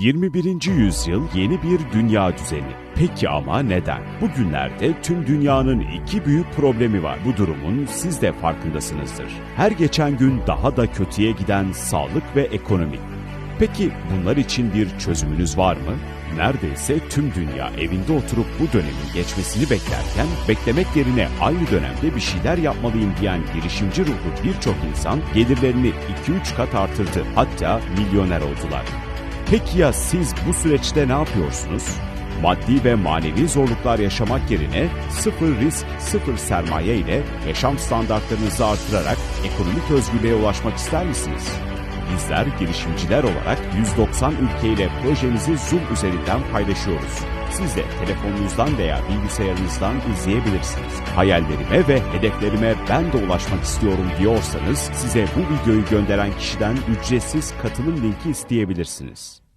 21. yüzyıl yeni bir dünya düzeni. Peki ama neden? Bugünlerde tüm dünyanın iki büyük problemi var. Bu durumun siz de farkındasınızdır. Her geçen gün daha da kötüye giden sağlık ve ekonomi. Peki bunlar için bir çözümünüz var mı? Neredeyse tüm dünya evinde oturup bu dönemin geçmesini beklerken beklemek yerine aynı dönemde bir şeyler yapmalıyım diyen girişimci ruhlu birçok insan gelirlerini 2-3 kat artırdı. Hatta milyoner oldular. Peki ya siz bu süreçte ne yapıyorsunuz? Maddi ve manevi zorluklar yaşamak yerine sıfır risk, sıfır sermaye ile yaşam standartlarınızı artırarak ekonomik özgürlüğe ulaşmak ister misiniz? Bizler girişimciler olarak 190 ülkeyle projemizi Zoom üzerinden paylaşıyoruz. Siz de telefonunuzdan veya bilgisayarınızdan izleyebilirsiniz. Hayallerime ve hedeflerime ben de ulaşmak istiyorum diyorsanız size bu videoyu gönderen kişiden ücretsiz katılım linki isteyebilirsiniz.